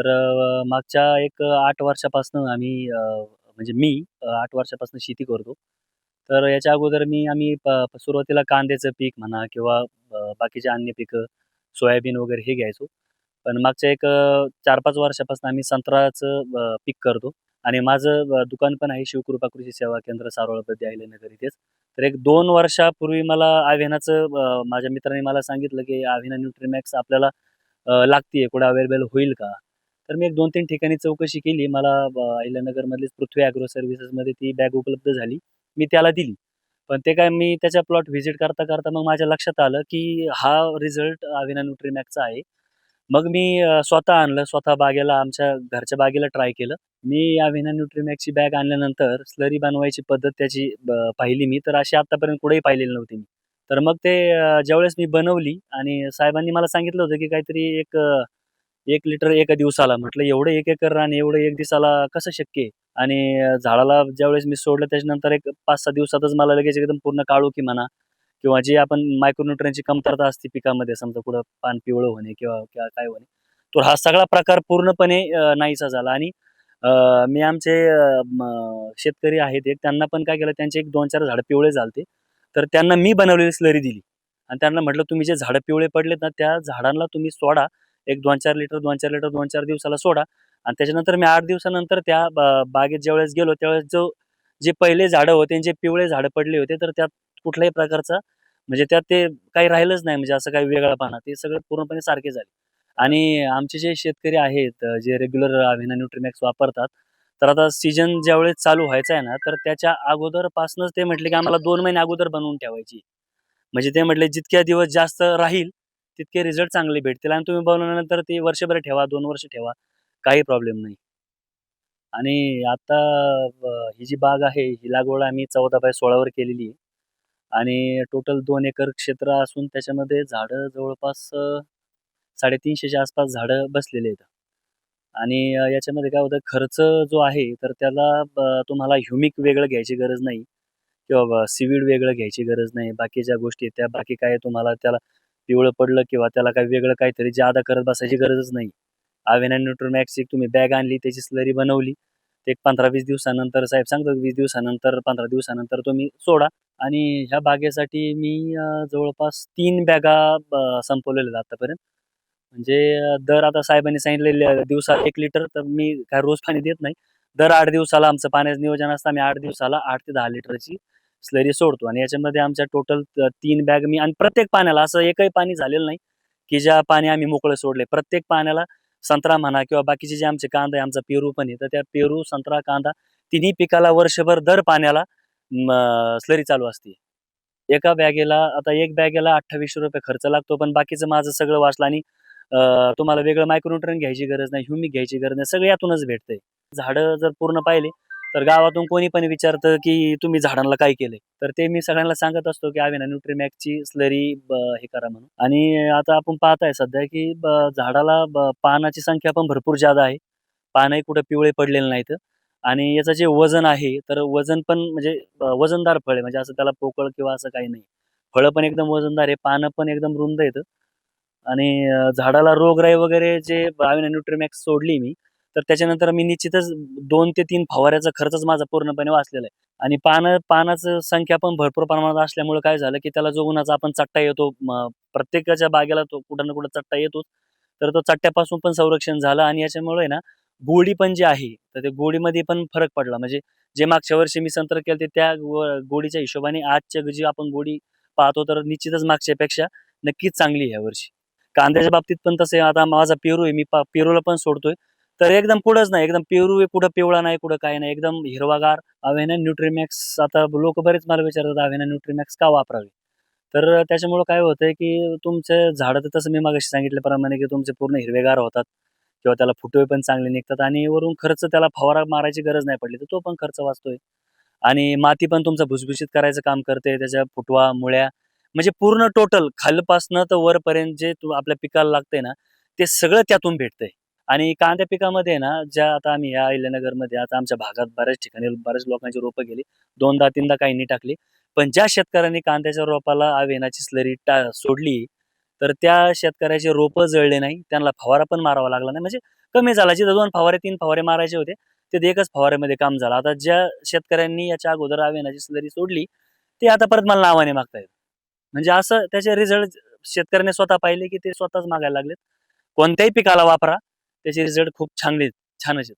तर मागच्या एक अ, 8 वर्षापासनं आम्ही म्हणजे मी आठ वर्षापासून शेती करतो. तर याच्या अगोदर मी आम्ही प सुरुवातीला कांद्याचं पीक म्हणा किंवा बाकीचे अन्य पिकं, सोयाबीन वगैरे हे घ्यायचो. पण मागच्या एक चार पाच वर्षापासून आम्ही संत्राचं पीक करतो आणि माझं दुकान पण आहे शिवकृपा कृषी सेवा केंद्र सारोळमध्ये नगर इथेच. तर एक दोन वर्षापूर्वी मला आव्हानाचं माझ्या मित्राने मला सांगितलं, की आव्हाना न्यूट्रीमॅक्स आपल्याला अ, लागतीये, कुठे अवेलेबल होईल का?" तर मी एक 2-3 ठिकाणी चौकशी केली. मला अहिल्यानगरमधलीच पृथ्वी ॲग्रो सर्व्हिसेसमध्ये ती बॅग उपलब्ध झाली. मी त्याला दिली. पण ते काय मी त्याच्या प्लॉट व्हिजिट करता-करता मग माझ्या लक्षात आलं, की हा रिझल्ट अविना न्यूट्रीमॅकचा आहे. मग मी स्वतः आणलं. स्वतः बागेला आमच्या घरच्या बागेला ट्राय केलं. मी अविना न्यूट्रीमॅकची बॅग आणल्यानंतर स्लरी बनवायची पद्धत त्याची ब पाहिली मी, तर अशी आत्तापर्यंत कुठेही पाहिलेली नव्हती मी. तर मग ते ज्यावेळेस मी बनवली आणि साहेबांनी मला सांगितलं होतं, की काहीतरी एक एक लिटर एका दिवसाला. म्हटलं एवढं एक एकर रान एवढं एक दिवसाला कसं शक्य आहे? आणि झाडाला ज्यावेळेस मी सोडलं त्याच्यानंतर एक 5-6 दिवसातच मला लगेच एकदम पूर्ण काळोखी म्हणा किंवा जे आपण मायक्रोन्यूट्रिएंटची कमतरता असते पिकामध्ये समजा कुठं पान पिवळं होणे किंवा किंवा काय होणे. तर हा सगळा प्रकार पूर्णपणे नाहीसा झाला आणि मी आमचे शेतकरी आहेत एक त्यांना पण काय केलं त्यांचे एक 2-4 झाडं पिवळे झालते. तर त्यांना मी बनवलेली स्लरी दिली आणि त्यांना म्हटलं, "तुम्ही जे झाडं पिवळे पडलेत ना, त्या झाडांना तुम्ही सोडा. एक 2-4 लिटर, 2-4 लिटर, 2-4 दिवसाला सोडा." आणि त्याच्यानंतर मी आठ दिवसानंतर त्या बागेत ज्यावेळेस गेलो, त्यावेळेस जो जे पहिले झाडं होते जे पिवळे झाडं पडले होते, तर त्यात कुठल्याही प्रकारचा म्हणजे त्यात ते काही राहिलंच नाही म्हणजे असं काही वेगळापणा. ते सगळे पूर्णपणे सारखे झाले. आणि आमचे जे शेतकरी आहेत जे रेग्युलर अव्हेना न्यूट्रीमॅक्स वापरतात, तर आता सीजन ज्यावेळेस चालू व्हायचा आहे ना, तर त्याच्या अगोदरपासूनच ते म्हटले, की आम्हाला दोन महिने अगोदर बनवून ठेवायची. म्हणजे ते म्हटले, "जितक्या दिवस जास्त राहील, तितके रिझल्ट चांगले भेटतील आणि तुम्ही बनवल्यानंतर ते वर्षभर ठेवा, दोन वर्ष ठेवा, काही प्रॉब्लेम नाही." आणि आता ही जी बाग आहे, ही लागवड आम्ही चौदा बाय सोळावर केलेली आहे आणि टोटल दोन एकर क्षेत्र असून त्याच्यामध्ये झाडं जवळपास साडेतीनशेच्या आसपास झाडं बसलेले आहेत. आणि याच्यामध्ये काय होतं खर्च जो आहे, तर त्याला ब तुम्हाला ह्युमिक वेगळं घ्यायची गरज नाही किंवा सिविड वेगळं घ्यायची गरज नाही. बाकीच्या गोष्टी आहेत त्या बाकी काय तुम्हाला त्याला पिवळं पडलं किंवा त्याला काही वेगळं काहीतरी जादा करत बसायची गरजच नाही. आवेना न्यूट्रोमॅक्स एक तुम्ही बॅग आणली, त्याची स्लरी बनवली. एक 15-20 दिवसानंतर साहेब सांगतात वीस दिवसानंतर, 15 दिवसानंतर तुम्ही सोडा आणि ह्या बागेसाठी मी जवळपास तीन बॅगा ब संपवलेल्या आहेत आत्तापर्यंत. म्हणजे दर आता साहेबांनी सांगितलेले दिवसात एक लिटर, तर मी काय रोज पाणी देत नाही. दर आठ दिवसाला आमचं पाण्याचं नियोजन असतं. आम्ही आठ दिवसाला आठ ते दहा लिटरची स्लरी सोडतो आणि याच्यामध्ये आमच्या टोटल तीन बॅग मी आणि प्रत्येक पाण्याला असं एकही पाणी झालेलं नाही, की ज्या पाणी आम्ही मोकळं सोडले प्रत्येक पाण्याला संत्रा म्हणा किंवा बाकीचे जे आमचे कांदा आहे, आमचा पेरू पण आहे, तर त्या पेरू, संत्रा, कांदा तिन्ही पिकाला वर्षभर दर पाण्याला स्लरी चालू असते. एका बॅगेला आता एक बॅगेला ₹2800 खर्च लागतो, पण बाकीचं माझं सगळं वाचलं आणि तुम्हाला वेगळं मायक्रोन्युट्रन घ्यायची गरज नाही, ह्युमिक घ्यायची गरज नाही, सगळं यातूनच भेटतंय. झाडं जर पूर्ण पाहिले तर गावातून कोणी पण विचारतं, की "तुम्ही झाडांना काय केलंय?" तर ते मी सगळ्यांना सांगत असतो, की आम्ही ना न्यूट्रीमॅकची स्लरी ब हे करा" म्हणून. आणि आता आपण पाहताय सध्या, की ब झाडाला ब पानाची संख्या पण भरपूर जादा आहे. पानही कुठं पिवळे पडलेले नाहीत आणि याचं जे वजन आहे, तर वजन पण म्हणजे वजनदार फळ आहे. म्हणजे असं त्याला पोकळ किंवा असं काही नाही. फळं पण एकदम वजनदार आहे, पानं पण एकदम रुंद आहेत आणि झाडाला रोगराई वगैरे जे अव्हेना न्यूट्रीमॅक्स सोडली मी, तर त्याच्यानंतर मी निश्चितच दोन ते तीन फवाऱ्याचा खर्चच माझा पूर्णपणे वाचलेला आहे. आणि पानं पानाचं संख्या पण भरपूर प्रमाणात असल्यामुळे काय झालं, की त्याला जो उन्हाचा आपण चट्टा येतो, प्रत्येकाच्या बागेला तो कुठं ना कुठं चट्टा येतोच. तर तो चट्ट्यापासून पण संरक्षण झालं आणि याच्यामुळे ना, गोडी पण जी आहे, तर ते गोडीमध्ये पण फरक पडला. म्हणजे जे मागच्या वर्षी मी संत्र केलते त्या गोडीच्या हिशोबाने आजच्या जी आपण गोडी पाहतो, तर निश्चितच मागच्यापेक्षा नक्कीच चांगली आहे यावर्षी. कांद्याच्या बाबतीत पण तसं आहे. आता माझा पेरू आहे, मी पा पेरूला पण सोडतोय. तर एकदम पुढंच नाही, एकदम पेरू आहे, कुठं पिवळा नाही, कुठं काही नाही, एकदम हिरवागार. अव्हेना न्यूट्रीमॅक्स आता लोक बरेच मला विचारतात, अव्हेना न्यूट्रीमॅक्स का वापरावी? तर त्याच्यामुळं काय होतंय, की तुमचे झाडं तर तसं मी मागाशी सांगितल्याप्रमाणे, की तुमचे पूर्ण हिरवेगार होतात किंवा त्याला फुटवे पण चांगले निघतात आणि वरून खर्च त्याला फवारा मारायची गरज नाही पडली, तर तो पण खर्च वाचतोय. आणि माती पण तुमचा भुसभुशीत करायचं काम करते. त्याच्या फुटवा, मुळ्या म्हणजे पूर्ण टोटल खालपासनं तर वरपर्यंत जे तू आपल्या पिकाला लागतंय ना, ते सगळं त्यातून भेटतंय. आणि कांद्या पिकामध्ये ना, ज्या आता आम्ही या अहिल्यानगरमध्ये आता आमच्या भागात बऱ्याच ठिकाणी बऱ्याच लोकांची रोपं गेली. 2दा-3दा काहींनी टाकली. पण ज्या शेतकऱ्यांनी कांद्याच्या रोपाला आवेनाची स्लरी टा सोडली, तर त्या शेतकऱ्याचे रोपं जळले नाही. त्यांना फवारा पण मारावा लागला नाही. म्हणजे कमी झाला जिथं दोन फवारे तीन फवारे मारायचे होते ते एकच फवाऱ्यामध्ये काम झालं आता ज्या शेतकऱ्यांनी याच्या अगोदर आवेनाची स्लरी सोडली ते आता परत मला नावाने मागतायत म्हणजे असं त्याचे रिझल्ट शेतकऱ्याने स्वतः पाहिले की ते स्वतःच मागायला लागलेत कोणत्याही पिकाला वापरा त्याचे रिझल्ट खूप चांगले छानच आहेत